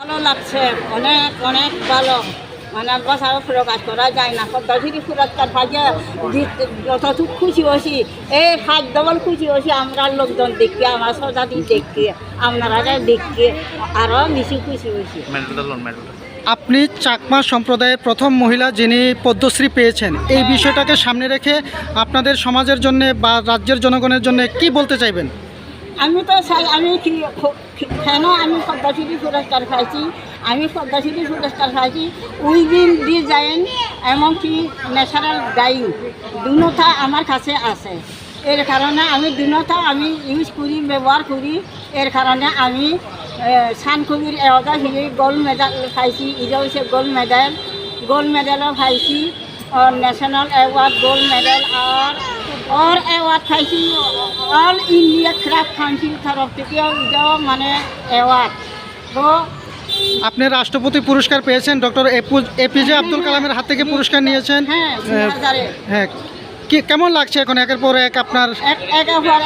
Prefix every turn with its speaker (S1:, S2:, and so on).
S1: ভালো লাগছে অনেক অনেক ভালো। মানে বছর প্রকাশ করা যায় না। পদ্মশ্রী পুরস্কার পাইছে যতটুকু খুশি হয়েছি এই ফাঁক ডবল খুশি হয়েছি আমরা লোকজন দেখি আমার সজাতি দেখি আপনারা দেখি আরও বেশি খুশি হয়েছি।
S2: আপনি চাকমা সম্প্রদায়ের প্রথম মহিলা যিনি পদ্মশ্রী পেয়েছেন এই বিষয়টাকে সামনে রেখে আপনাদের সমাজের জন্য বা রাজ্যের জনগণের জন্য কি বলতে চাইবেন?
S1: আমি তো আমি কেন আমি পদ্মশ্রী পুরস্কার পাইছি আমি পদ্মশ্রী পুরস্কার পাইছি উইভিং ডিজাইন এমনকি ন্যাচারাল ডাইং দুটা আমার কাছে আছে। এর কারণে আমি দুটা আমি ইউজ করি, ব্যবহার করি। এর কারণে আমি সান কবির এওয়ার্ড হিসেবে গোল্ড মেডেল পাইছি এটা হচ্ছে গোল্ড মেডেল। গোল্ড মেডেলও পাইছি ন্যাশনাল অ্যাওয়ার্ড গোল্ড মেডেল আর আর অ্যাওয়ার্ড পাইছি অল ইন্ডিয়া ক্রাফট কাউন্সিল তরফ থেকেও এটাও মানে অ্যাওয়ার্ড তো
S2: আপনি রাষ্ট্রপতি পুরস্কার পেয়েছেন ডক্টর এপিজে আব্দুল কালামের হাত থেকে পুরস্কার নিয়েছেন
S1: হ্যাঁ
S2: হ্যাঁ কি কেমন লাগছে এখন? একের পর এক আপনার
S1: এক এক পর